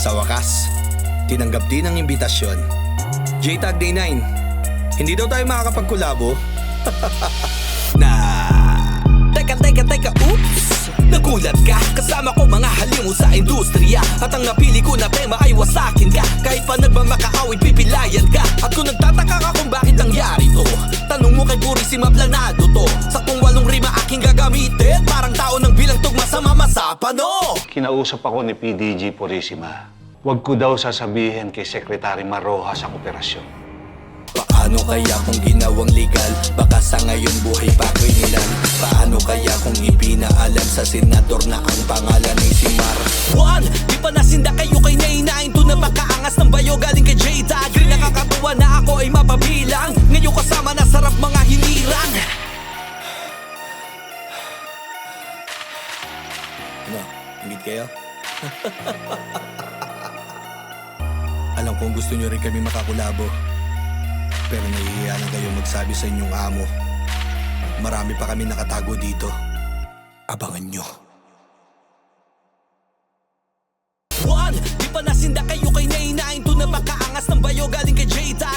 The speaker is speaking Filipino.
Sa wakas, tinanggap din ang imbitasyon. JTAG Day 9, hindi daw tayo makakapagkulabo? na. Teka, teka, teka, oops! Nagulat ka, kasama ko mga halimu sa industriya. At ang napili ko na tema ay wasakin ka. Kahit pa nagmamakaawit, pipilayan ka. At kung nagtataka ka kung bakit nangyari to Tanong mo kay Purisima Planado to. Saktong walong rima aking gagamitin Parang tao ng bilang tugma sa mamasapano Kinausap ako ni PDG Purisima. Huwag ko daw sasabihin kay Secretary Marojas ang operasyon. Paano kaya kung ginawang legal? Baka sa ngayon buhay pa kriminal Paano kaya kung ipinaalam sa senador na ang pangalan ay si Mar? One! Di pa nasinda kayo kay nainain to na makaangas ng bayo galing kay J Dagger Nakakatuwa na ako ay mapabilang Ngayon kasama na sarap mga hinirang Ano? Ingit kayo? Alam kong gusto nyo rin kami makakulabo pero nahihiya lang kayo magsabi sa inyong amo. Marami pa kami nakatago dito. Abangan nyo. One! Di pa nasinda kayo kay nainain to na makaangas ng bayo galing kay J Dagger